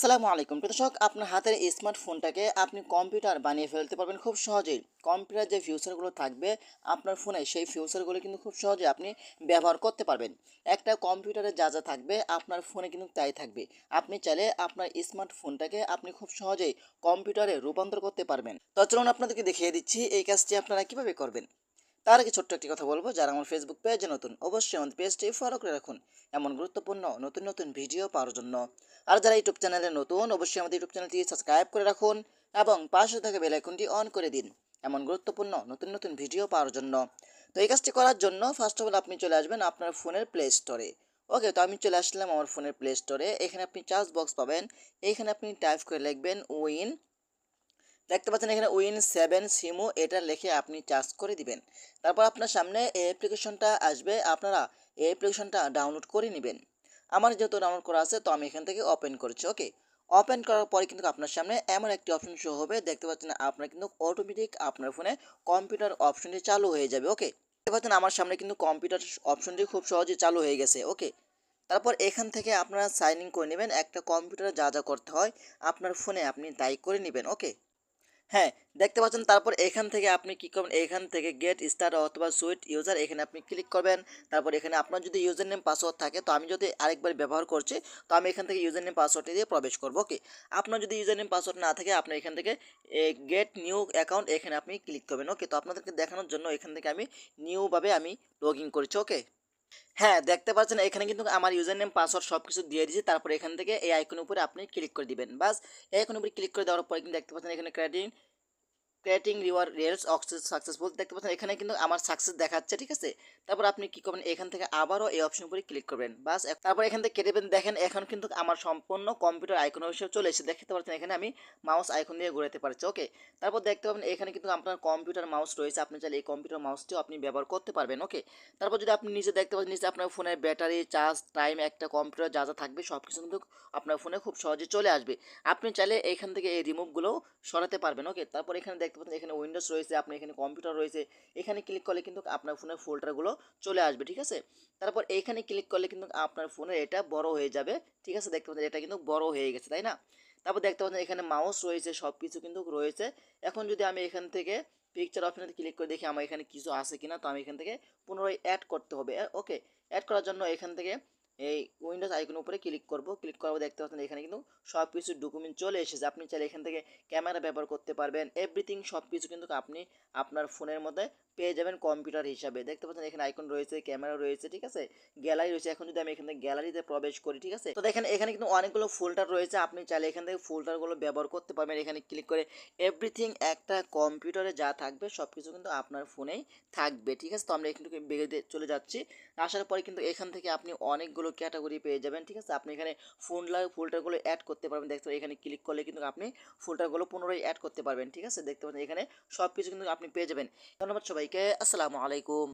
আসসালামু আলাইকুম। দর্শক, আপনার হাতের স্মার্টফোনটাকে আপনি কম্পিউটার বানিয়ে ফেলতে পারবেন খুব সহজেই। কম্পিউটার যে ফিউচারগুলো থাকবে আপনার ফোনে সেই ফিউচারগুলো কিন্তু খুব সহজে আপনি ব্যবহার করতে পারবেন। একটা কম্পিউটারে যা যা থাকবে আপনার ফোনে কিন্তু তাই থাকবে। আপনি চাইলে আপনার স্মার্টফোনটাকে আপনি খুব সহজেই কম্পিউটারে রূপান্তর করতে পারবেন। তো চলুন আপনাদেরকে দেখিয়ে দিচ্ছি এই কাজটি আপনারা কীভাবে করবেন। তার আগে ছোট্ট একটি কথা বলব, যারা আমার ফেসবুক পেজে নতুন, অবশ্যই আমাদের পেজটি ফলো করে রাখুন। এমন গুরুত্বপূর্ণ, নতুন নতুন ভিডিও পাওয়ার জন্য। আর যারা ইউটিউব চ্যানেলে নতুন, অবশ্যই আমাদের ইউটিউব চ্যানেলটি সাবস্ক্রাইব করে রাখুন এবং পাশে থাকা বেল আইকনটি অন করে দিন। এমন গুরুত্বপূর্ণ, নতুন নতুন ভিডিও পাওয়ার জন্য। তো এই কাজটি করার জন্য ফার্স্ট অফ অল আপনি চলে আসবেন আপনার ফোনের প্লে স্টোরে ওকে তো আমি চলে আসলাম আমার ফোনের প্লে স্টোরে এখানে আপনি চার্জ বক্স পাবেন। এইখানে আপনি টাইপ করে লিখবেন উইন দেখতে পাচ্ছেন এখানে উইন সেভেন সিমো এটা লিখে আপনি চার্জ করে দিবেন। তারপর আপনার সামনে এই অ্যাপ্লিকেশনটা আসবে, আপনারা এই অ্যাপ্লিকেশনটা ডাউনলোড করে নেবেন। আমার যেহেতু ডাউনলোড করা আছে, তো আমি এখান থেকে ওপেন করেছি ওকে ওপেন করার পরে কিন্তু আপনার সামনে এমন একটি অপশন শো হবে, দেখতে পাচ্ছেন আপনার কিন্তু অটোমেটিক আপনার ফোনে কম্পিউটার অপশনটি চালু হয়ে যাবে ওকে দেখতে পাচ্ছেন আমার সামনে কিন্তু কম্পিউটার অপশনটি খুব সহজে চালু হয়ে গেছে ওকে তারপর এখান থেকে আপনারা সাইন ইন করে নেবেন, একটা কম্পিউটারে যা যা করতে হয় আপনার ফোনে আপনি তাই করে নেবেন ওকে হ্যাঁ দেখতে পাচ্ছেন তারপর এখান থেকে আপনি কী করবেন? এখান থেকে গেট স্টার অথবা সুইট ইউজার এখানে আপনি ক্লিক করবেন। তারপর এখানে আপনার যদি ইউজার নেম পাসওয়ার্ড থাকে, তো আমি যদি আরেকবার ব্যবহার করছি, তো আমি এখান থেকে ইউজার নেম পাসওয়ার্ডটি দিয়ে প্রবেশ করব ওকে আপনার যদি ইউজার নেম পাসওয়ার্ড না থাকে, আপনি এখান থেকে গেট নিউ অ্যাকাউন্ট এখানে আপনি ক্লিক করবেন ওকে তো আপনাদেরকে দেখানোর জন্য এখান থেকে আমি নিউভাবে আমি লগ ইন করেছি ওকে হ্যাঁ দেখতে পাচ্ছেন এখানে কিন্তু আমার ইউজার নেম পাসওয়ার্ড সব কিছু দিয়ে দিয়েছি। তারপর এখান থেকে এই আইকনের উপরে আপনি ক্লিক করে দিবেন। বাস, এই আইকনের উপরে ক্লিক করে দেওয়ার পরে কিন্তু দেখতে পাচ্ছেন এখানে credit creating reward reels access successful দেখতে পাচ্ছেন, এখানে কিন্তু আমার সাকসেস দেখাচ্ছে, ঠিক আছে? তারপর আপনি কি করবেন? এখান থেকে আবারও এই অপশন উপরে ক্লিক করবেন। বাস তারপর এখান থেকে কেটে দেখেন এখন কিন্তু আমার সম্পূর্ণ কম্পিউটার আইকন হিসেবে চলে এসেছে। দেখতে পাচ্ছেন, এখানে আমি মাউস আইকন দিয়ে ঘুরাতে পারছি ওকে তারপর দেখতে পাবেন, এখানে কিন্তু আপনার কম্পিউটার মাউস রয়েছে। আপনি চাইলে এই কম্পিউটার মাউসটিও আপনি ব্যবহার করতে পারবেন ওকে তারপর যদি আপনি নিজে দেখতে পাচ্ছেন নিজে আপনার ফোনের ব্যাটারি চার্জ টাইম একটা কম্পিউটার যা যা থাকবে সব কিছু কিন্তু আপনার ফোনে খুব সহজে চলে আসবে। আপনি চাইলে এখান থেকে এই রিমুভগুলো সরাতে পারবেন ওকে তারপর এখানে দেখতে পাচ্ছেন, এখানে উইন্ডোজ রয়েছে আপনি এখানে কম্পিউটার রয়েছে, এখানে ক্লিক করলে কিন্তু আপনার ফোনের ফোল্ডারগুলো চলে আসবে, ঠিক আছে? তারপর এইখানে ক্লিক করলে কিন্তু আপনার ফোনের এটা বড় হয়ে যাবে, ঠিক আছে? দেখতে পাচ্ছেন, এটা কিন্তু বড় হয়ে গেছে, তাই না? তারপর দেখতে পাচ্ছেন, এখানে মাউস রয়েছে সব কিছু কিন্তু রয়েছে। এখন যদি আমি এখান থেকে পিকচার অপশনে ক্লিক করে দেখি, আমার এখানে কিছু আছে কিনা, তো আমি এখান থেকে পুনরায় অ্যাড করতে হবে ওকে অ্যাড করার জন্য এখান থেকে এই উইন্ডোজ আইকন উপরে ক্লিক করব ক্লিক করব দেখতে পাচ্ছেন এখানে কিন্তু সব কিছু ডকুমেন্ট চলে এসেছে। আপনি চাইলে এখান থেকে ক্যামেরা ব্যবহার করতে পারবেন। এভরিথিং সব কিছু কিন্তু আপনি আপনার ফোনের মধ্যে পেয়ে যাবেন কম্পিউটার হিসাবে। দেখতে পাচ্ছেন এখানে আইকন রয়েছে ক্যামেরা রয়েছে, ঠিক আছে? গ্যালারি রয়েছে। এখন যদি আমি এখান গ্যালারিতে প্রবেশ করি, ঠিক আছে? তো দেখেন, এখানে কিন্তু অনেকগুলো ফোল্ডার রয়েছে। আপনি চাইলে এখান থেকে ফোল্ডারগুলো ব্যবহার করতে পারবেন। এখানে ক্লিক করে এভরিথিং একটা কম্পিউটারে যা থাকবে সব কিছু কিন্তু আপনার ফোনেই থাকবে, ঠিক আছে? তো আমরা এখান থেকে বেগে চলে যাচ্ছি। আসার পরে কিন্তু এখান থেকে আপনি অনেকগুলো ক্যাটাগরি পেয়ে যাবেন, ঠিক আছে? আপনি এখানে ফোল্ডার ফোল্ডারগুলো অ্যাড করতে পারবেন। দেখতে এখানে ক্লিক করলে কিন্তু আপনি ফোল্ডারগুলো পুনরায় অ্যাড করতে পারবেন, ঠিক আছে? দেখতে পাচ্ছেন এখানে সব কিছু কিন্তু আপনি পেয়ে যাবেন। ধন্যবাদ সবাইকে আসসালামু আলাইকুম